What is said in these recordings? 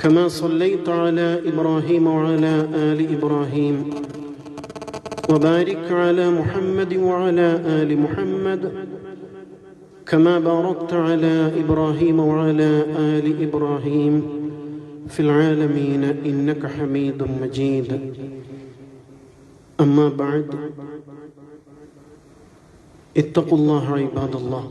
كما صليت على إبراهيم وعلى آل إبراهيم. وبارك على محمد وعلى آل محمد. كما باركت على إبراهيم وعلى آل إبراهيم. في العالمين إنك حميد مجيد. أما بعد. اتقوا الله عباد الله.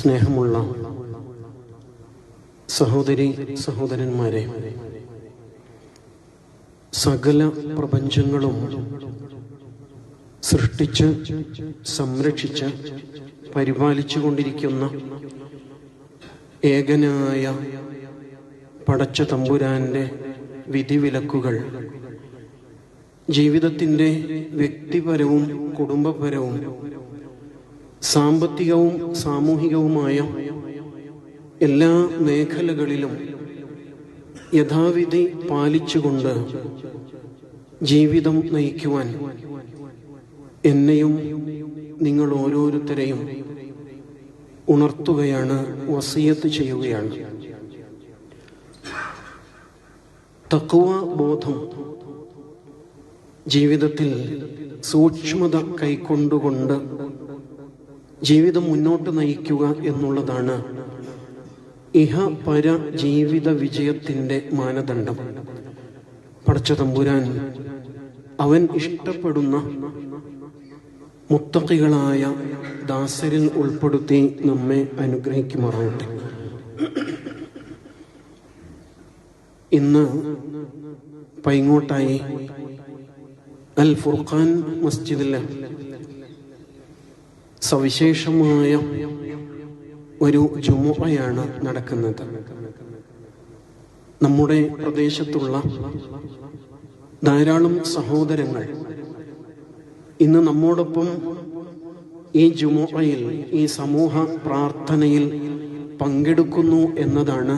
സ്നേഹമുള്ള സഹോദരി സഹോദരന്മാരെ സകല പ്രപഞ്ചങ്ങളും സൃഷ്ടിച്ച് സംരക്ഷിച്ച് പരിപാലിച്ചു കൊണ്ടിരിക്കുന്ന ഏകനായ പടച്ച തമ്പുരാന്റെ വിധിവിലക്കുകൾ ജീവിതത്തിന്റെ വ്യക്തിപരവും കുടുംബപരവും സാമ്പത്തികവും സാമൂഹികവുമായ എല്ലാ മേഖലകളിലും യഥാവിധി പാലിച്ചുകൊണ്ട് ജീവിതം നയിക്കുവാൻ എന്നെയും നിങ്ങൾ ഓരോരുത്തരെയും ഉണർത്തുകയാണ് വസീയത്ത് ചെയ്യുകയാണ്. തക്കുവ ബോധം ജീവിതത്തിൽ സൂക്ഷ്മത കൈക്കൊണ്ടുകൊണ്ട് ജീവിതം മുന്നോട്ട് നയിക്കുക എന്നുള്ളതാണ് ഇഹ പര ജീവിത വിജയത്തിന്റെ മാനദണ്ഡം. പടച്ച തമ്പുരാൻ അവൻ ഇഷ്ടപ്പെടുന്ന മുത്തക്കികളായ ദാസരിൽ ഉൾപ്പെടുത്തി നമ്മെ അനുഗ്രഹിക്കുമാറാവട്ടെ ഇന്ന് പൈങ്ങോട്ടായി അൽ ഫുർഖാൻ മസ്ജിദിലെ സവിശേഷമായ ഒരു ജുമുറയാണ് നടക്കുന്നത്. നമ്മുടെ പ്രദേശത്തുള്ള ധാരാളം സഹോദരങ്ങൾ ഇന്ന് നമ്മോടൊപ്പം ഈ ജുമുറയിൽ ഈ സമൂഹ പ്രാർത്ഥനയിൽ പങ്കെടുക്കുന്നു എന്നതാണ്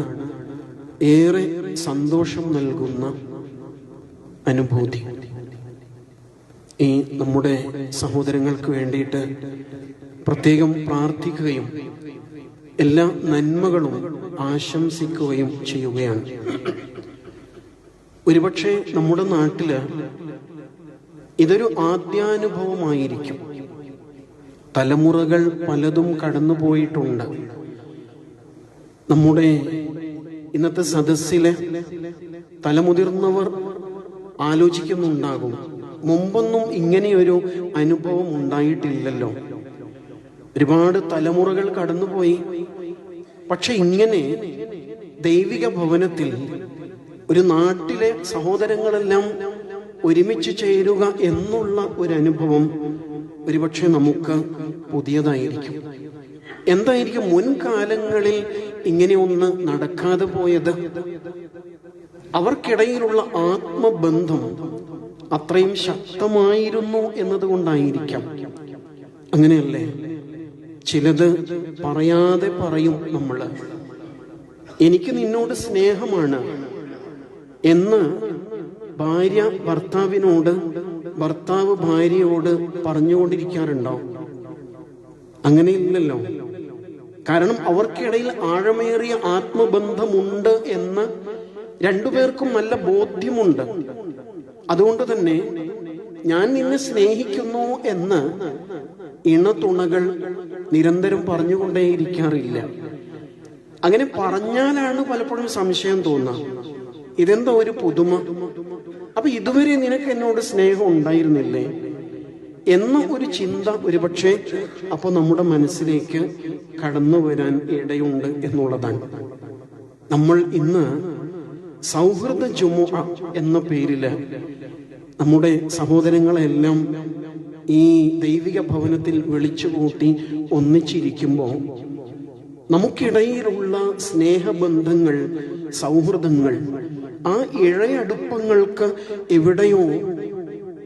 ഏറെ സന്തോഷം നൽകുന്ന അനുഭൂതി. ഈ നമ്മുടെ സഹോദരങ്ങൾക്ക് വേണ്ടിയിട്ട് പ്രത്യേകം പ്രാർത്ഥിക്കുകയും എല്ലാ നന്മകളും ആശംസിക്കുകയും ചെയ്യുകയാണ്. ഒരുപക്ഷെ നമ്മുടെ നാട്ടിൽ ഇതൊരു ആദ്യാനുഭവമായിരിക്കും. തലമുറകൾ പലതും കടന്നുപോയിട്ടുണ്ട് നമ്മുടെ ഇന്നത്തെ സദസ്സിലെ തലമുതിർന്നവർ ആലോചിക്കുന്നുണ്ടാകും. മുമ്പൊന്നും ഇങ്ങനെയൊരു അനുഭവം ഉണ്ടായിട്ടില്ലല്ലോ. ഒരുപാട് തലമുറകൾ കടന്നുപോയി. പക്ഷെ ഇങ്ങനെ ദൈവിക ഭവനത്തിൽ ഒരു നാട്ടിലെ സഹോദരങ്ങളെല്ലാം ഒരുമിച്ച് ചേരുക എന്നുള്ള ഒരു അനുഭവം ഒരുപക്ഷെ നമുക്ക് പുതിയതായിരിക്കും. എന്തായിരിക്കും മുൻകാലങ്ങളിൽ ഇങ്ങനെ ഒന്ന് നടക്കാതെ പോയത്? അവർക്കിടയിലുള്ള ആത്മബന്ധം അത്രയും ശക്തമായിരുന്നു എന്നതുകൊണ്ടായിരിക്കാം. അങ്ങനെയല്ലേ? ചിലത് പറയാതെ പറയും നമ്മൾ എനിക്ക് നിന്നോട് സ്നേഹമാണ് എന്ന് ഭാര്യ ഭർത്താവിനോട് ഭർത്താവ് ഭാര്യയോട് പറഞ്ഞുകൊണ്ടിരിക്കാറുണ്ടോ? അങ്ങനെയില്ലല്ലോ. കാരണം അവർക്കിടയിൽ ആഴമേറിയ ആത്മബന്ധമുണ്ട് എന്ന് രണ്ടുപേർക്കും നല്ല ബോധ്യമുണ്ട്. അതുകൊണ്ട് തന്നെ ഞാൻ നിന്നെ സ്നേഹിക്കുന്നു എന്ന് ഇണതുണകൾ നിരന്തരം പറഞ്ഞുകൊണ്ടേയിരിക്കാറില്ല. അങ്ങനെ പറഞ്ഞാലാണ് പലപ്പോഴും സംശയം തോന്നുക ഇതെന്തോ ഒരു പുതുമ. അപ്പൊ ഇതുവരെ നിനക്ക് എന്നോട് സ്നേഹം ഉണ്ടായിരുന്നില്ലേ? എന്ന ഒരു ചിന്ത ഒരുപക്ഷെ അപ്പൊ നമ്മുടെ മനസ്സിലേക്ക് കടന്നു വരാൻ ഇടയുണ്ട് എന്നുള്ളതാണ്. നമ്മൾ ഇന്ന് സൗഹൃദ ജുമു എന്ന പേരിൽ നമ്മുടെ സഹോദരങ്ങളെല്ലാം ഈ ദൈവിക ഭവനത്തിൽ വിളിച്ചു കൂട്ടി ഒന്നിച്ചിരിക്കുമ്പോൾ നമുക്കിടയിലുള്ള സ്നേഹബന്ധങ്ങൾ സൗഹൃദങ്ങൾ ആ ഇഴയടുപ്പങ്ങൾക്ക് എവിടെയോ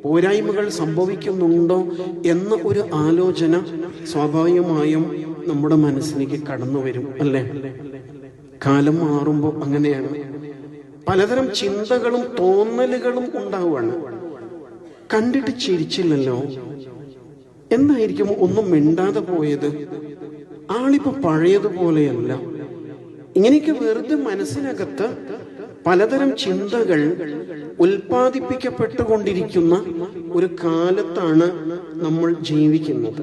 പോരായ്മകൾ സംഭവിക്കുന്നുണ്ടോ എന്ന ഒരു ആലോചന സ്വാഭാവികമായും നമ്മുടെ മനസ്സിലേക്ക് കടന്നു വരും അല്ലേ? കാലം മാറുമ്പോൾ അങ്ങനെയാണ്. പലതരം ചിന്തകളും തോന്നലുകളും ഉണ്ടാവുകയാണ്. കണ്ടിട്ട് ചിരിച്ചില്ലല്ലോ? എന്നായിരിക്കും ഒന്നും മിണ്ടാതെ പോയത്? ആളിപ്പോ പഴയതുപോലെയല്ല. ഇങ്ങനെയൊക്കെ വെറുതെ മനസ്സിനകത്ത് പലതരം ചിന്തകൾ ഉൽപ്പാദിപ്പിക്കപ്പെട്ടുകൊണ്ടിരിക്കുന്ന ഒരു കാലത്താണ് നമ്മൾ ജീവിക്കുന്നത്.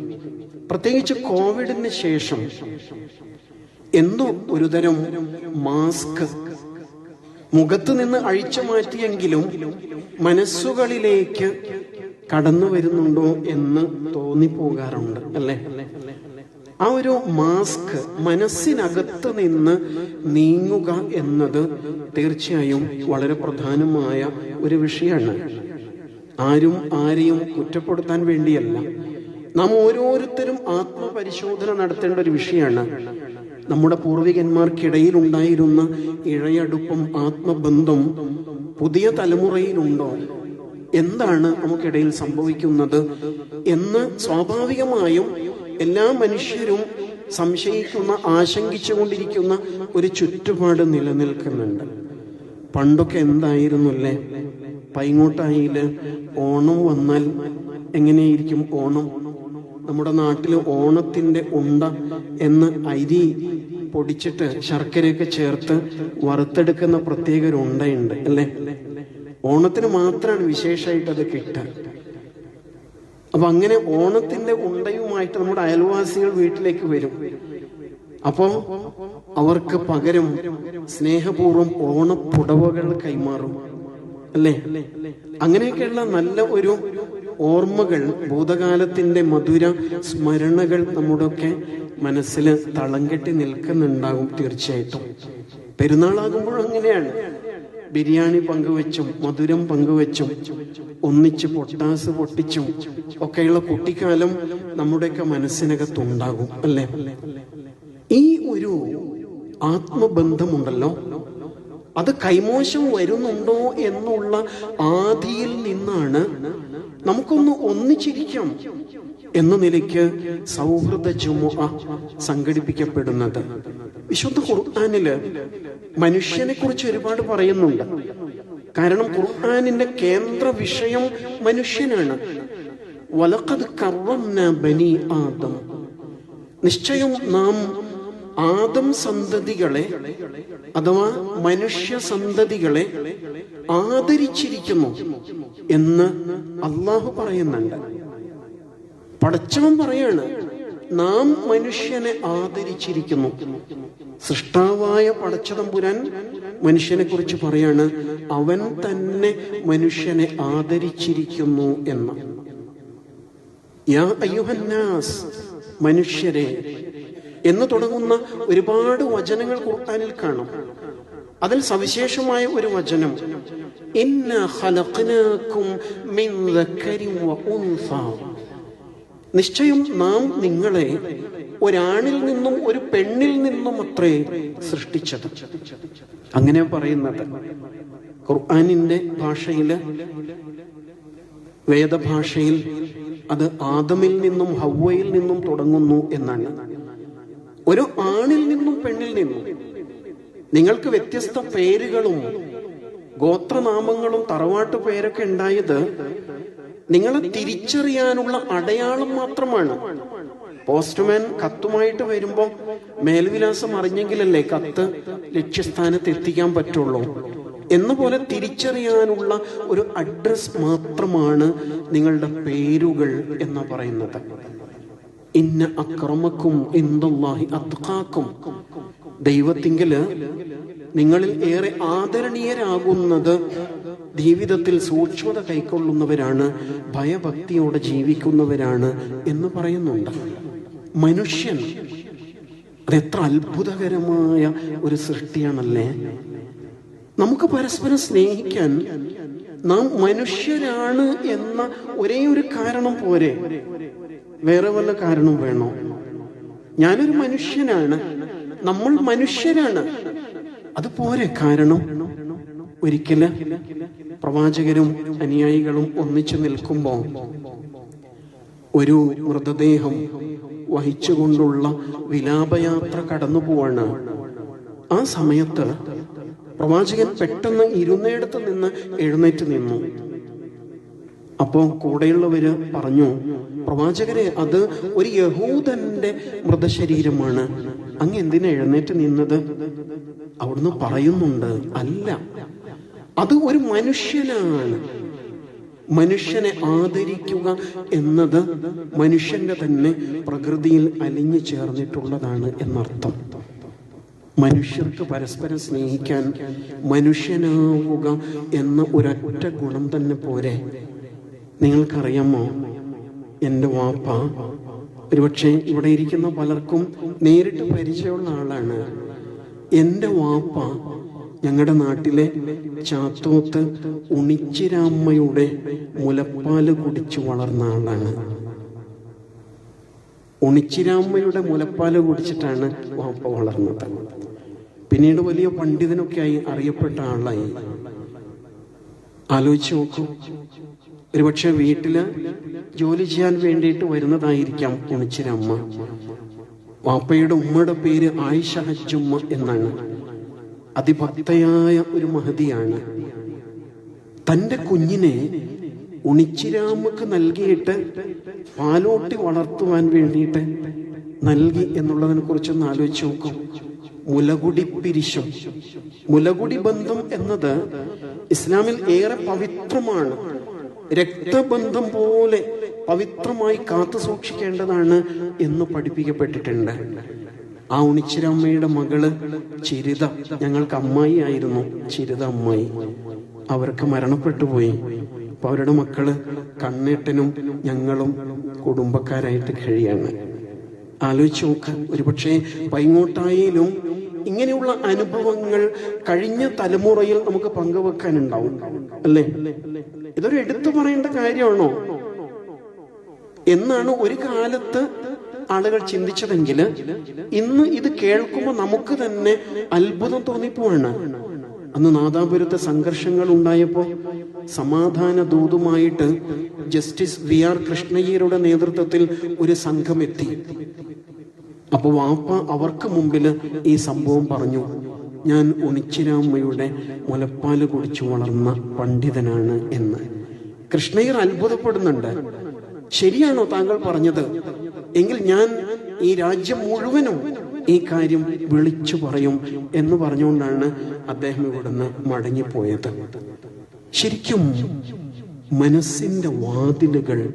പ്രത്യേകിച്ച് കോവിഡിന് ശേഷം എന്തോ ഒരുതരം മാസ്ക് മുഖത്ത് നിന്ന് അഴിച്ചു മാറ്റിയെങ്കിലും മനസ്സുകളിലേക്ക് കടന്നു വരുന്നുണ്ടോ എന്ന് തോന്നിപ്പോകാറുണ്ട് അല്ലേ? ആ ഒരു മാസ്ക് മനസ്സിനകത്ത് നിന്ന് നീങ്ങുക എന്നത് തീർച്ചയായും വളരെ പ്രധാനമായ ഒരു വിഷയമാണ്. ആരും ആരെയും കുറ്റപ്പെടുത്താൻ വേണ്ടിയല്ല. നാം ഓരോരുത്തരും ആത്മപരിശോധന നടത്തേണ്ട ഒരു വിഷയമാണ്. നമ്മുടെ പൂർവികന്മാർക്കിടയിൽ ഉണ്ടായിരുന്ന ഇഴയടുപ്പം ആത്മബന്ധം പുതിയ തലമുറയിലുണ്ടോ? എന്താണ് നമുക്കിടയിൽ സംഭവിക്കുന്നത് എന്ന് സ്വാഭാവികമായും എല്ലാ മനുഷ്യരും സംശയിക്കുന്ന ആശങ്കിച്ചുകൊണ്ടിരിക്കുന്ന ഒരു ചുറ്റുപാട് നിലനിൽക്കുന്നുണ്ട്. പണ്ടൊക്കെ എന്തായിരുന്നു അല്ലേ പൈങ്ങോട്ടായിൽ ഓണം വന്നാൽ എങ്ങനെയായിരിക്കും ഓണം? നമ്മുടെ നാട്ടിൽ ഓണത്തിന്റെ ഉണ്ട എന്ന് അരി പൊടിച്ചിട്ട് ശർക്കരയൊക്കെ ചേർത്ത് വറുത്തെടുക്കുന്ന പ്രത്യേക ഒരു ഉണ്ടയുണ്ട് അല്ലേ? ഓണത്തിന് മാത്രമാണ് വിശേഷമായിട്ട് അത് കിട്ടുക. അപ്പൊ അങ്ങനെ ഓണത്തിന്റെ ഉണ്ടയുമായിട്ട് നമ്മുടെ അയൽവാസികൾ വീട്ടിലേക്ക് വരും. അപ്പോ അവർക്ക് പകരം സ്നേഹപൂർവം ഓണപ്പുടവകൾ കൈമാറും അല്ലേ? അങ്ങനെയൊക്കെയുള്ള നല്ല ഒരു ഓർമ്മകൾ ഭൂതകാലത്തിന്റെ മധുര സ്മരണകൾ നമ്മുടെയൊക്കെ മനസ്സിൽ തളം കെട്ടി നിൽക്കുന്നുണ്ടാകും തീർച്ചയായിട്ടും. പെരുന്നാളാകുമ്പോൾ അങ്ങനെയാണ്. ബിരിയാണി പങ്കുവെച്ചും മധുരം പങ്കുവെച്ചും ഒന്നിച്ച് പൊട്ടാസ് പൊട്ടിച്ചും ഒക്കെയുള്ള കുട്ടിക്കാലം നമ്മുടെയൊക്കെ മനസ്സിനകത്തുണ്ടാകും അല്ലേ? ഈ ഒരു ആത്മബന്ധമുണ്ടല്ലോ. അത് കൈമോശം വരുന്നുണ്ടോ എന്നുള്ള ആദിയിൽ നിന്നാണ് നമുക്കൊന്ന് ഒന്നിച്ചിരിക്കാം എന്ന നിലയ്ക്ക് സൗഹൃദ ജുമുഅ സംഘടിപ്പിക്കപ്പെടുന്നത്. വിശുദ്ധ ഖുർആാനിൽ മനുഷ്യനെ കുറിച്ച് ഒരുപാട് പറയുന്നുണ്ട്. കാരണം ഖുർആാനിന്റെ കേന്ദ്ര വിഷയം മനുഷ്യനാണ്. വലക്കത് കർവം ബനി ആദം. നിശ്ചയം നാം ആദം സന്തതികളെ അഥവാ മനുഷ്യ സന്തതികളെ ആദരിച്ചിരിക്കുന്നു എന്ന് അള്ളാഹു പറയുന്നുണ്ട്. പടച്ചവൻ പറയാണ് നാം മനുഷ്യനെ ആദരിച്ചിരിക്കുന്നു. സൃഷ്ടാവായ പടച്ചതമ്പുരാൻ മനുഷ്യനെ കുറിച്ച് പറയാണ് അവൻ തന്നെ മനുഷ്യനെ ആദരിച്ചിരിക്കുന്നു എന്ന്. യാ അയ്യുഹന്നാസ് മനുഷ്യരെ എന്ന് തുടങ്ങുന്ന ഒരുപാട് വചനങ്ങൾ ഖുർആനിൽ കാണും. അതിൽ സവിശേഷമായ ഒരു വചനം നിശ്ചയം നാം നിങ്ങളെ ഒരാണിൽ നിന്നും ഒരു പെണ്ണിൽ നിന്നും അത്രേ സൃഷ്ടിച്ചത്. അങ്ങനെ പറയുന്നത് ഖുർആാനിന്റെ ഭാഷയിൽ വേദഭാഷയിൽ അത് ആദമിൽ നിന്നും ഹവ്വയിൽ നിന്നും തുടങ്ങുന്നു എന്നാണ്. ഒരു ആണിൽ നിന്നും പെണ്ണിൽ നിന്നും നിങ്ങൾക്ക് വ്യത്യസ്ത പേരുകളും ഗോത്രനാമങ്ങളും തറവാട്ട് പേരൊക്കെ ഉണ്ടായത് നിങ്ങളെ തിരിച്ചറിയാനുള്ള അടയാളം മാത്രമാണ്. പോസ്റ്റ്മാൻ കത്തുമായിട്ട് വരുമ്പോൾ മേൽവിലാസം അറിഞ്ഞെങ്കിലല്ലേ കത്ത് ലക്ഷ്യസ്ഥാനത്ത് എത്തിക്കാൻ പറ്റുള്ളൂ. എന്ന പോലെ തിരിച്ചറിയാനുള്ള ഒരു അഡ്രസ് മാത്രമാണ് നിങ്ങളുടെ പേരുകൾ എന്ന് പറയുന്നത്. ഇന്ന അക്രമക്കും ദൈവത്തിങ്കൽ നിങ്ങളിൽ ഏറെ ആദരണീയരാകുന്നത് ജീവിതത്തിൽ സൂക്ഷ്മത കൈക്കൊള്ളുന്നവരാണ് ഭയഭക്തിയോടെ ജീവിക്കുന്നവരാണ് എന്ന് പറയുന്നുണ്ട്. മനുഷ്യൻ അതെത്ര അത്ഭുതകരമായ ഒരു സൃഷ്ടിയാണല്ലേ? നമുക്ക് പരസ്പരം സ്നേഹിക്കാൻ നാം മനുഷ്യരാണ് എന്ന ഒരേ ഒരു കാരണം പോരെ? വേറെ വല്ല കാരണം വേണോ? ഞാനൊരു മനുഷ്യനാണ്. നമ്മൾ മനുഷ്യരാണ്. അത് പോരെ കാരണം? ഒരിക്കൽ പ്രവാചകരും അനുയായികളും ഒന്നിച്ചു നിൽക്കുമ്പോൾ ഒരു മൃതദേഹം വഹിച്ചുകൊണ്ടുള്ള വിലാപയാത്ര കടന്നു പോവാണ്. ആ സമയത്ത് പ്രവാചകൻ പെട്ടെന്ന് ഇരുന്നയിടത്ത് നിന്ന് എഴുന്നേറ്റ് നിന്നു. അപ്പോ കൂടെയുള്ളവര് പറഞ്ഞു പ്രവാചകരെ അത് ഒരു യഹൂദന്റെ മൃതശരീരമാണ്. അങ്ങ് എന്തിനാ എഴുന്നേറ്റ് നിന്നത്? അവിടുന്ന് പറയുന്നുണ്ട് അല്ല അത് ഒരു മനുഷ്യനാണ്. മനുഷ്യനെ ആദരിക്കുക എന്നത് മനുഷ്യന്റെ തന്നെ പ്രകൃതിയിൽ അലിഞ്ഞു ചേർന്നിട്ടുള്ളതാണ് എന്നർത്ഥം. മനുഷ്യർക്ക് പരസ്പരം സ്നേഹിക്കാൻ മനുഷ്യനാവുക എന്ന ഒരൊറ്റ ഗുണം തന്നെ പോരെ. നിങ്ങൾക്കറിയാമോ? എന്റെ വാപ്പ ഒരുപക്ഷെ ഇവിടെ ഇരിക്കുന്ന പലർക്കും നേരിട്ട് പരിചയമുള്ള ആളാണ്. എന്റെ വാപ്പ ഞങ്ങളുടെ നാട്ടിലെ ചാത്തോത്ത് ഉണിച്ചിരാമ്മയുടെ മുലപ്പാൽ കുടിച്ചു വളർന്ന ആളാണ്. ഉണിച്ചിരാമ്മയുടെ മുലപ്പാൽ കുടിച്ചിട്ടാണ് വാപ്പ വളർന്നത്. പിന്നീട് വലിയ പണ്ഡിതനൊക്കെ ആയി അറിയപ്പെട്ട ആളായി. ആലോചിച്ച് നോക്കൂ. ഒരുപക്ഷെ വീട്ടിൽ ജോലി ചെയ്യാൻ വേണ്ടിയിട്ട് വരുന്നതായിരിക്കാം ഉണിച്ചിരമ്മ വാപ്പയുടെ ഉമ്മയുടെ പേര് ആയിഷ ഹജ്ജുമ്മ എന്നാണ്. അതിഭക്തയായ ഒരു മഹതിയാണ്. തന്റെ കുഞ്ഞിനെ ഉണിച്ചിരാമക്ക് നൽകിയിട്ട് പാലോട്ടി വളർത്തുവാൻ വേണ്ടിയിട്ട് നൽകി എന്നുള്ളതിനെ കുറിച്ചൊന്ന് ആലോചിച്ച് നോക്കും. മുലകുടി പിരിശം മുലകുടി ബന്ധം എന്നത് ഇസ്ലാമിൽ ഏറെ പവിത്രമാണ്. രക്തബന്ധം പോലെ പവിത്രമായി കാത്തു സൂക്ഷിക്കേണ്ടതാണ് എന്ന് പഠിപ്പിക്കപ്പെട്ടിട്ടുണ്ട്. ആ ഉണിച്ചിരമ്മയുടെ മകൾ ചിരിത ഞങ്ങൾക്ക് അമ്മായി ആയിരുന്നു. ചിരിത അമ്മായി അവർക്ക് മരണപ്പെട്ടു പോയി. അപ്പൊ അവരുടെ മക്കൾ കണ്ണേട്ടനും ഞങ്ങളും കുടുംബക്കാരായിട്ട് കഴിയാണ്. ആലോചിച്ച് നോക്ക്. ഒരുപക്ഷെ പൈങ്ങോട്ടായാലും ഇങ്ങനെയുള്ള അനുഭവങ്ങൾ കഴിഞ്ഞ തലമുറയിൽ നമുക്ക് പങ്കുവെക്കാനുണ്ടാവും. അല്ലേ? ഇതൊരു എടുത്തു പറയേണ്ട കാര്യമാണോ? എന്നാണ് ഒരു കാലത്ത് ആളുകൾ ചിന്തിച്ചതെങ്കിൽ ഇന്ന് ഇത് കേൾക്കുമ്പോൾ നമുക്ക് തന്നെ അത്ഭുതം തോന്നിപ്പോവാണ്. അന്ന് നാദാപുരത്തെ സംഘർഷങ്ങൾ ഉണ്ടായപ്പോൾ സമാധാന ദൂതുമായിട്ട് ജസ്റ്റിസ് വി ആർ കൃഷ്ണയ്യരുടെ നേതൃത്വത്തിൽ ഒരു സംഘം എത്തി അപ്പൊ വാപ്പ അവർക്ക് മുമ്പിൽ ഈ സംഭവം പറഞ്ഞു. ഞാൻ ഉണിച്ചിരാമ്മയുടെ മുലപ്പാൽ കുടിച്ചു വളർന്ന പണ്ഡിതനാണ് എന്ന്. കൃഷ്ണയ്യർ അത്ഭുതപ്പെടുന്നുണ്ട്. ശരിയാണോ താങ്കൾ പറഞ്ഞത്? എങ്കിൽ ഞാൻ ഈ രാജ്യം മുഴുവനും ഈ കാര്യം വിളിച്ചു പറയും എന്ന് പറഞ്ഞുകൊണ്ടാണ് അദ്ദേഹം ഇവിടുന്ന് മടങ്ങിപ്പോയത്. ശരിക്കും മനസ്സിന്റെ വാതിലുകൾ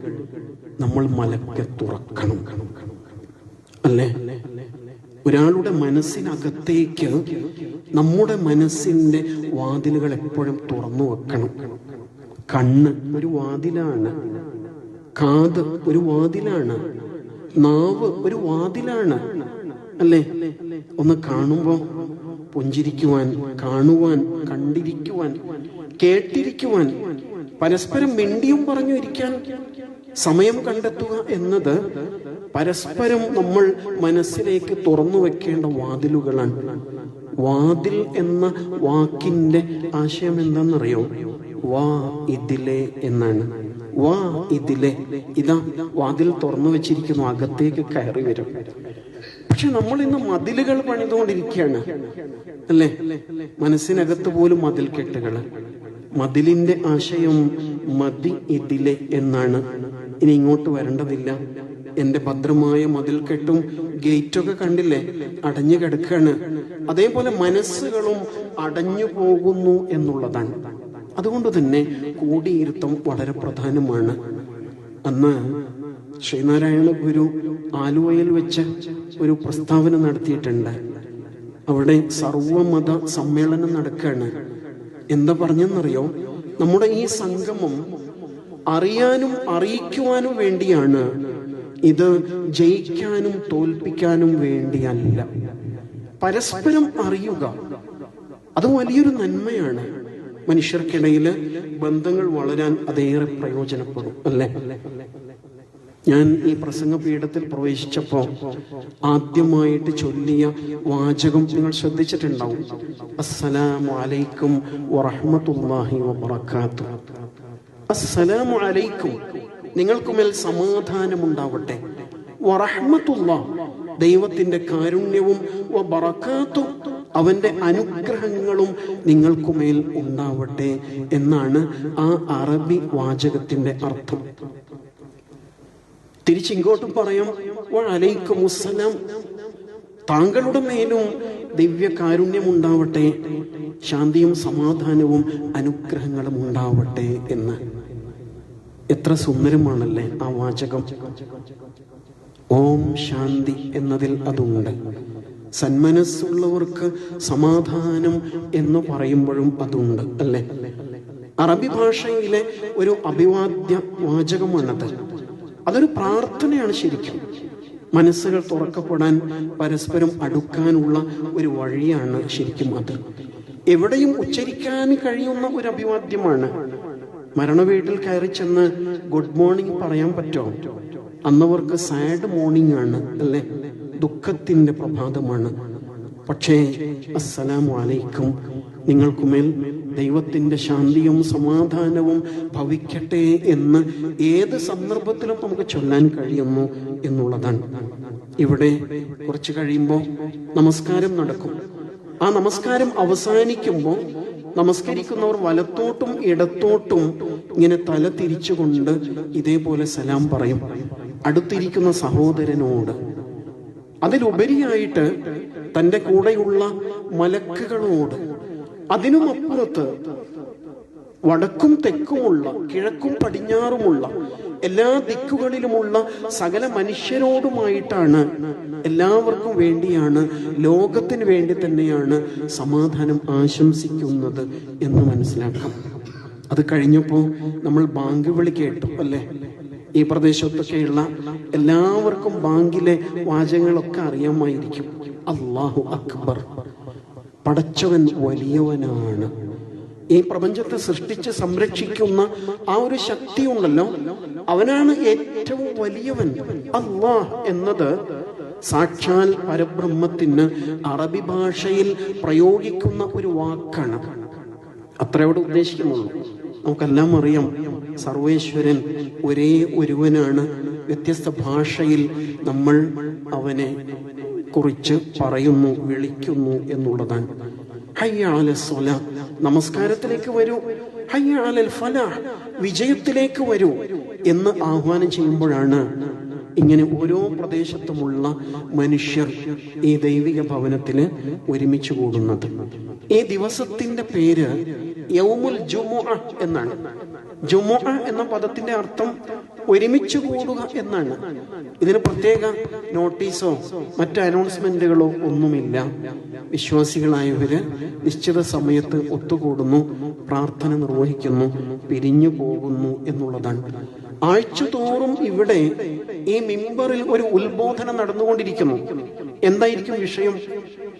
നമ്മൾ മലക്കെ തുറക്കണം. അല്ലേ? ഒരാളുടെ മനസ്സിനകത്തേക്ക് നമ്മുടെ മനസ്സിന്റെ വാതിലുകൾ എപ്പോഴും തുറന്നു വെക്കണം. കണ്ണ് ഒരു വാതിലാണ്. കാത് ഒരു വാതിലാണ്. നാവ് ഒരു വാതിലാണ്. അല്ലേ? ഒന്ന് കാണുമ്പോ പുഞ്ചിരിക്കുവാൻ കാണുവാൻ കണ്ടിരിക്കുവാൻ കേട്ടിരിക്കുവാൻ പരസ്പരം മിണ്ടിയും പറഞ്ഞു ഇരിക്കാൻ സമയം കണ്ടെത്തുക എന്നത് പരസ്പരം നമ്മൾ മനസ്സിലേക്ക് തുറന്നു വെക്കേണ്ട വാതിലുകളാണ്. വാതിൽ എന്ന വാക്കിന്റെ ആശയം എന്താണെന്നറിയോ? വാ ഇതിലെ എന്നാണ്. വാ ഇതിലെ. ഇതാ വാതിൽ തുറന്നു വെച്ചിരിക്കുന്നു അകത്തേക്ക് കയറി വരും. പക്ഷെ നമ്മൾ ഇന്ന് മതിലുകൾ പണിതുകൊണ്ടിരിക്കുകയാണ്. അല്ലേ? മനസ്സിനകത്ത് പോലും മതിൽ കെട്ടുകൾ. മതിലിന്റെ ആശയം മതി ഇതിലെ എന്നാണ്. ഇനി ഇങ്ങോട്ട് വരേണ്ടതില്ല. എന്റെ ഭദ്രമായ മതിൽ കെട്ടും ഗേറ്റൊക്കെ കണ്ടില്ലേ? അടഞ്ഞു കിടക്കാണ്. അതേപോലെ മനസ്സുകളും അടഞ്ഞു പോകുന്നു എന്നുള്ളതാണ്. അതുകൊണ്ട് തന്നെ കൂടിയിരുത്തം വളരെ പ്രധാനമാണ്. അന്ന് ശ്രീനാരായണ ഗുരു ആലുവയിൽ വെച്ച് ഒരു പ്രസ്താവന നടത്തിയിട്ടുണ്ട്. അവിടെ സർവമത സമ്മേളനം നടക്കുകയാണ് എന്താ പറഞ്ഞെന്നറിയോ? നമ്മുടെ ഈ സംഗമം അറിയാനും അറിയിക്കുവാനും വേണ്ടിയാണ് ഇത് ജയിക്കാനും തോൽപ്പിക്കാനും വേണ്ടിയല്ല. പരസ്പരം അറിയുക അത് വലിയൊരു നന്മയാണ്. മനുഷ്യർക്കിടയിൽ ബന്ധങ്ങൾ വളരാൻ അതേറെ പ്രയോജനപ്പെടും അല്ലേ? ഞാൻ ഈ പ്രസംഗ പീഠത്തിൽ പ്രവേശിച്ചപ്പോ ആദ്യമായിട്ട് ചൊല്ലിയ വാചകം നിങ്ങൾ ശ്രദ്ധിച്ചിട്ടുണ്ടാവും. അസ്സലാമു അലൈക്കും വറഹ്മത്തുള്ളാഹി വബറകാത്തു അസ്സലാമു അലൈക്കും. നിങ്ങൾക്കുമേൽ സമാധാനമുണ്ടാവട്ടെ. ദൈവത്തിന്റെ കാരുണ്യവും അവന്റെ അനുഗ്രഹങ്ങളും നിങ്ങൾക്കുമേൽ ഉണ്ടാവട്ടെ എന്നാണ് ആ അറബി വാചകത്തിന്റെ അർത്ഥം. തിരിച്ചിങ്ങോട്ടും പറയാം. അസ്സലാം താങ്കളുടെ മേലും ദിവ്യ കാരുണ്യം ഉണ്ടാവട്ടെ ശാന്തിയും സമാധാനവും അനുഗ്രഹങ്ങളും ഉണ്ടാവട്ടെ എന്ന്. എത്ര സുന്ദരമാണല്ലേ ആ വാചകം. ഓം ശാന്തി എന്നതിൽ അതുണ്ട്. സന്മനസ്സുള്ളവർക്ക് സമാധാനം എന്ന് പറയുമ്പോഴും അതുണ്ട് അല്ലേ? അറബി ഭാഷയിലെ ഒരു അഭിവാദ്യ വാചകമാണത്. അതൊരു പ്രാർത്ഥനയാണ് ശരിക്കും. മനസ്സുകൾ തുറക്കപ്പെടാൻ പരസ്പരം അടുക്കാനുള്ള ഒരു വഴിയാണ് ശരിക്കും അത്. എവിടെയും ഉച്ചരിക്കാൻ കഴിയുന്ന ഒരു അഭിവാദ്യമാണ്. മരണ വീട്ടിൽ കയറി ചെന്ന് ഗുഡ് മോർണിംഗ് പറയാൻ പറ്റുമോ അന്നവർക്ക് സാഡ് മോർണിംഗ് ആണ് അല്ലേ? ദുഃഖത്തിന്റെ പ്രഭാതമാണ്. പക്ഷേ അസ്സലാമു അലൈക്കും. നിങ്ങൾക്കുമേൽ ദൈവത്തിന്റെ ശാന്തിയും സമാധാനവും ഭവിക്കട്ടെ എന്ന് ഏത് സന്ദർഭത്തിലും നമുക്ക് ചൊല്ലാൻ കഴിയുന്നു എന്നുള്ളതാണ്. ഇവിടെ കുറച്ച് കഴിയുമ്പോൾ നമസ്കാരം നടക്കും. ആ നമസ്കാരം അവസാനിക്കുമ്പോൾ നമസ്കരിക്കുന്നവർ വലത്തോട്ടും ഇടത്തോട്ടും ഇങ്ങനെ തല തിരിച്ചുകൊണ്ട് ഇതേപോലെ സലാം പറയും. അടുത്തിരിക്കുന്ന സഹോദരനോട്. അതിലുപരിയായിട്ട് തന്റെ കൂടെയുള്ള മലക്കുകളോട്. അതിനുമപ്പുറത്ത് വടക്കും തെക്കുമുള്ള കിഴക്കും പടിഞ്ഞാറുമുള്ള എല്ലാ ദിക്കുകളിലുമുള്ള സകല മനുഷ്യരോടുമായിട്ടാണ് എല്ലാവർക്കും വേണ്ടിയാണ് ലോകത്തിന് വേണ്ടി തന്നെയാണ് സമാധാനം ആശംസിക്കുന്നത് എന്ന് മനസ്സിലാക്കാം. അത് കഴിഞ്ഞപ്പോൾ നമ്മൾ ബാങ്ക് വിളി കേട്ടു അല്ലേ? ഈ പ്രദേശത്തൊക്കെയുള്ള എല്ലാവർക്കും ബാങ്കിലെ വാചകങ്ങളൊക്കെ അറിയാമായിരിക്കും. അള്ളാഹു അക്ബർ. പടച്ചവൻ വലിയവനാണ്. ഈ പ്രപഞ്ചത്തെ സൃഷ്ടിച്ച് സംരക്ഷിക്കുന്ന ആ ഒരു ശക്തി ഉണ്ടല്ലോ അവനാണ് ഏറ്റവും വലിയവൻ അള്ളാഹ് എന്നത്. സാക്ഷാൽ പരബ്രഹ്മത്തിന് അറബി ഭാഷയിൽ പ്രയോഗിക്കുന്ന ഒരു വാക്കാണ്. അത്രയോട് ഉദ്ദേശിക്കുന്നുള്ളൂ. നമുക്കെല്ലാം അറിയാം സർവേശ്വരൻ ഒരേ ഒരുവനാണ്. വ്യത്യസ്ത ഭാഷയിൽ നമ്മൾ അവനെ കുറിച്ച് പറയുന്നു വിളിക്കുന്നു എന്നുള്ളതാണ്. നമസ്കാരത്തിലേക്ക് വരൂ. ഹയ്യ അലൽ വിജയത്തിലേക്ക് വരൂ എന്ന് ആഹ്വാനം ചെയ്യുമ്പോഴാണ് ഇങ്ങനെ ഓരോ പ്രദേശത്തുമുള്ള മനുഷ്യർ ഈ ദൈവിക ഭവനത്തിന് ഒരുമിച്ച് കൂടുന്നത്. ഈ ദിവസത്തിന്റെ പേര് യൗമുൽ ജുമുഅ എന്നാണ്. ജുമുഅ എന്ന പദത്തിന്റെ അർത്ഥം ഒരുമിച്ച് കൂടുക എന്നാണ്. ഇതിന് പ്രത്യേക നോട്ടീസോ മറ്റ് അനൗൺസ്മെന്റുകളോ ഒന്നുമില്ല. വിശ്വാസികളായവര് നിശ്ചിത സമയത്ത് ഒത്തുകൂടുന്നു പ്രാർത്ഥന നിർവഹിക്കുന്നു പിരിഞ്ഞു പോകുന്നു എന്നുള്ളതാണ്. ആഴ്ചതോറും ഇവിടെ ഈ മിമ്പറിൽ ഒരു ഉത്ബോധനം നടന്നുകൊണ്ടിരിക്കുന്നു. എന്തായിരിക്കും വിഷയം?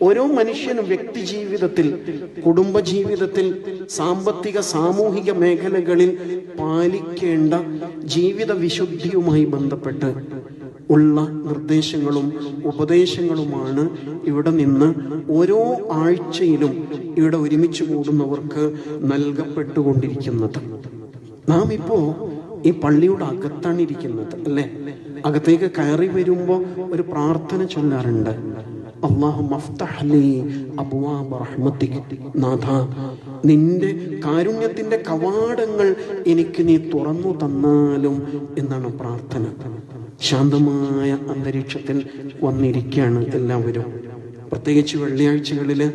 ഓരോ മനുഷ്യനും വ്യക്തി ജീവിതത്തിൽ കുടുംബ ജീവിതത്തിൽ സാമ്പത്തിക സാമൂഹിക മേഖലകളിൽ പാലിക്കേണ്ട ജീവിത വിശുദ്ധിയുമായി ബന്ധപ്പെട്ട് ഉള്ള നിർദ്ദേശങ്ങളും ഉപദേശങ്ങളുമാണ് ഇവിടെ നിന്ന് ഓരോ ആഴ്ചയിലും ഇവിടെ ഒരുമിച്ച് കൂടുന്നവർക്ക് നൽകപ്പെട്ടുകൊണ്ടിരിക്കുന്നത്. നാം ഇപ്പോ ഈ പള്ളിയുടെ അകത്താണ് ഇരിക്കുന്നത് അല്ലെ? അകത്തേക്ക് കയറി വരുമ്പോ ഒരു പ്രാർത്ഥന ചൊല്ലാറുണ്ട്. നാഥ നിന്റെ കാരുണ്യത്തിന്റെ കവാടങ്ങൾ എനിക്ക് നീ തുറന്നു തന്നാലും എന്നാണ് പ്രാർത്ഥന. ശാന്തമായ അന്തരീക്ഷത്തിൽ വന്നിരിക്കുകയാണ് എല്ലാവരും. പ്രത്യേകിച്ച് വെള്ളിയാഴ്ചകളിൽ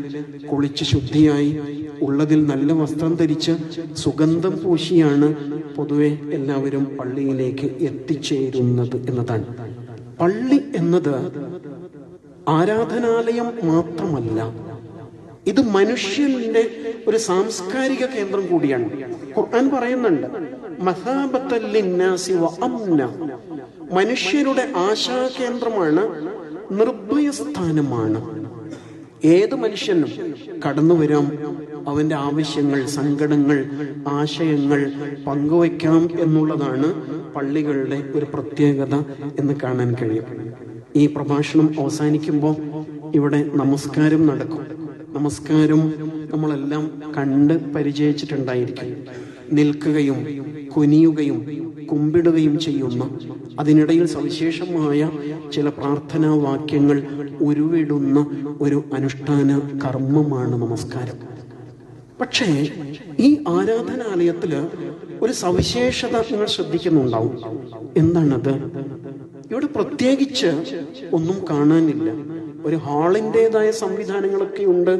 കുളിച്ച് ശുദ്ധിയായി ഉള്ളതിൽ നല്ല വസ്ത്രം ധരിച്ച് സുഗന്ധം പൂശിയാണ് പൊതുവെ എല്ലാവരും പള്ളിയിലേക്ക് എത്തിച്ചേരുന്നത് എന്നതാണ്. പള്ളി എന്നത് ആരാധനാലയം മാത്രമല്ല ഇത് മനുഷ്യന്റെ ഒരു സാംസ്കാരിക കേന്ദ്രം കൂടിയാണ്. ഖുർആൻ പറയുന്നുണ്ട് മനുഷ്യരുടെ മനുഷ്യരുടെ ആശാകേന്ദ്രമാണ് നിർഭയസ്ഥാനമാണ് ഏത് മനുഷ്യനും കടന്നു വരാം അവന്റെ ആവശ്യങ്ങൾ സങ്കടങ്ങൾ ആശയങ്ങൾ പങ്കുവയ്ക്കാം എന്നുള്ളതാണ് പള്ളികളുടെ ഒരു പ്രത്യേകത എന്ന് കാണാൻ കഴിയും. ഈ പ്രഭാഷണം അവസാനിക്കുമ്പോൾ ഇവിടെ നമസ്കാരം നടക്കും. നമസ്കാരം നമ്മളെല്ലാം കണ്ട് പരിചയിച്ചിട്ടുണ്ടായിരിക്കും. നിൽക്കുകയും കുനിയുകയും കുമ്പിടുകയും ചെയ്യുന്ന അതിനിടയിൽ സവിശേഷമായ ചില പ്രാർത്ഥനാ വാക്യങ്ങൾ ഉരുവിടുന്ന ഒരു അനുഷ്ഠാന കർമ്മമാണ് നമസ്കാരം. പക്ഷേ ഈ ആരാധനാലയത്തിൽ ഒരു സവിശേഷത നിങ്ങൾ ശ്രദ്ധിക്കുന്നുണ്ടാവും. എന്താണത്? ഇവിടെ പ്രത്യേകിച്ച് ഒന്നും കാണാനില്ല. ഒരു ഹാളിന്റെതായ സംവിധാനങ്ങളൊക്കെ ഉണ്ട്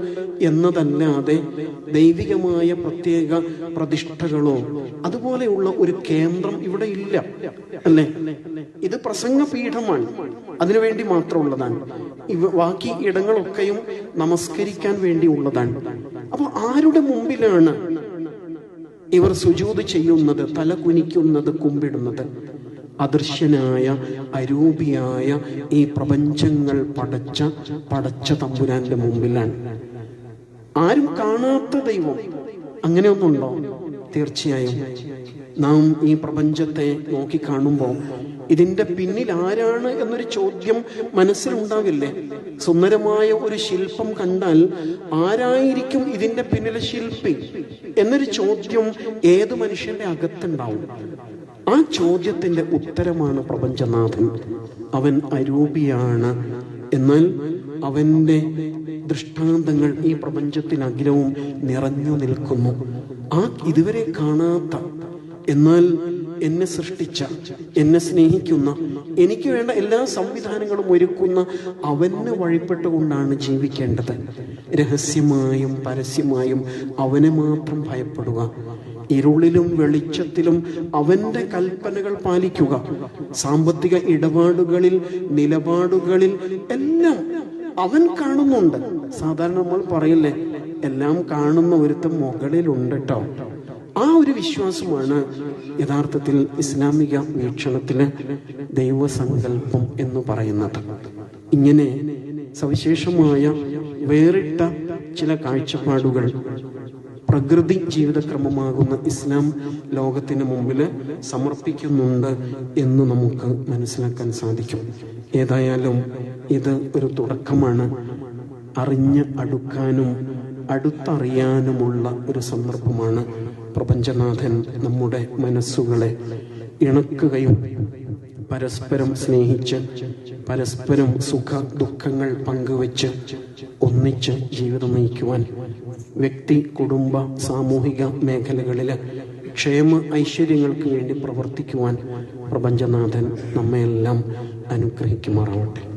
എന്നതല്ലാതെ ദൈവികമായ പ്രത്യേക പ്രതിഷ്ഠകളോ അതുപോലെയുള്ള ഒരു കേന്ദ്രം ഇവിടെ ഇല്ല. അല്ലേ? ഇത് പ്രസംഗ പീഠമാണ് അതിനുവേണ്ടി മാത്രമുള്ളതാണ്. ബാക്കി ഇടങ്ങളൊക്കെയും നമസ്കരിക്കാൻ വേണ്ടി ഉള്ളതാണ്. അപ്പൊ ആരുടെ മുമ്പിലാണ് ഇവർ സുജൂത് ചെയ്യുന്നത് തല കുനിക്കുന്നത് കുമ്പിടുന്നത്? അദൃശ്യനായ അരൂപിയായ ഈ പ്രപഞ്ചങ്ങൾ പടച്ച പടച്ച തമ്പുരാന്റെ മുമ്പിലാണ്. ആരും കാണാത്ത ദൈവം. അങ്ങനെയൊന്നുണ്ടോ? തീർച്ചയായും. നാം ഈ പ്രപഞ്ചത്തെ നോക്കി കാണുമ്പോൾ ഇതിന്റെ പിന്നിൽ ആരാണ് എന്നൊരു ചോദ്യം മനസ്സിലുണ്ടാവില്ലേ സുന്ദരമായ ഒരു ശില്പം കണ്ടാൽ ആരായിരിക്കും ഇതിന്റെ പിന്നിലെ ശില്പി? എന്നൊരു ചോദ്യം ഏത് മനുഷ്യന്റെ അകത്തുണ്ടാവും? ആ ചോദ്യത്തിന്റെ ഉത്തരമാണ് പ്രപഞ്ചനാഥൻ. അവൻ അരൂപിയാണ്. എന്നാൽ അവന്റെ ദൃഷ്ടാന്തങ്ങൾ ഈ പ്രപഞ്ചത്തിനകിലവും നിറഞ്ഞു നിൽക്കുന്നു. ആ ഇതുവരെ കാണാത്ത എന്നാൽ എന്നെ സൃഷ്ടിച്ച എന്നെ സ്നേഹിക്കുന്ന എനിക്ക് വേണ്ട എല്ലാ സംവിധാനങ്ങളും ഒരുക്കുന്ന അവന് വഴിപ്പെട്ടുകൊണ്ടാണ് ജീവിക്കേണ്ടത്. രഹസ്യമായും പരസ്യമായും അവനെ മാത്രം ഭയപ്പെടുക. ഇരുളിലും വെളിച്ചത്തിലും അവന്റെ കൽപ്പനകൾ പാലിക്കുക. സാമ്പത്തിക ഇടപാടുകളിൽ നിലപാടുകളിൽ എല്ലാം അവൻ കാണുന്നുണ്ട്. സാധാരണ നമ്മൾ പറയില്ലേ എല്ലാം കാണുന്ന ഒരുത്ത മുകളിലുണ്ട് കേട്ടോ ആ ഒരു വിശ്വാസമാണ് യഥാർത്ഥത്തിൽ ഇസ്ലാമിക വീക്ഷണത്തിന് ദൈവസങ്കല്പം എന്ന് പറയുന്നത്. ഇങ്ങനെ സവിശേഷമായ വേറിട്ട ചില കാഴ്ചപ്പാടുകൾ പ്രകൃതി ജീവിതക്രമമാകുന്ന ഇസ്ലാം ലോകത്തിന് മുമ്പിൽ സമർപ്പിക്കുന്നുണ്ട് എന്ന് നമുക്ക് മനസ്സിലാക്കാൻ സാധിക്കും. ഏതായാലും ഇത് ഒരു തുടക്കമാണ്. അറിഞ്ഞ് അടുക്കാനും അടുത്തറിയാനുമുള്ള ഒരു സന്ദർഭമാണ് പ്രപഞ്ചനാഥൻ നമ്മുടെ മനസ്സുകളെ ഇണക്കുകയും പരസ്പരം സ്നേഹിച്ച് പരസ്പരം സുഖ ദുഃഖങ്ങൾ പങ്കുവെച്ച് ഒന്നിച്ച് ജീവിതം നയിക്കുവാൻ വ്യക്തി കുടുംബ സാമൂഹിക മേഖലകളിൽ ക്ഷേമ ഐശ്വര്യങ്ങൾക്ക് വേണ്ടി പ്രവർത്തിക്കുവാൻ പ്രപഞ്ചനാഥൻ നമ്മയെല്ലാം അനുഗ്രഹിക്കുമാറാവട്ടെ.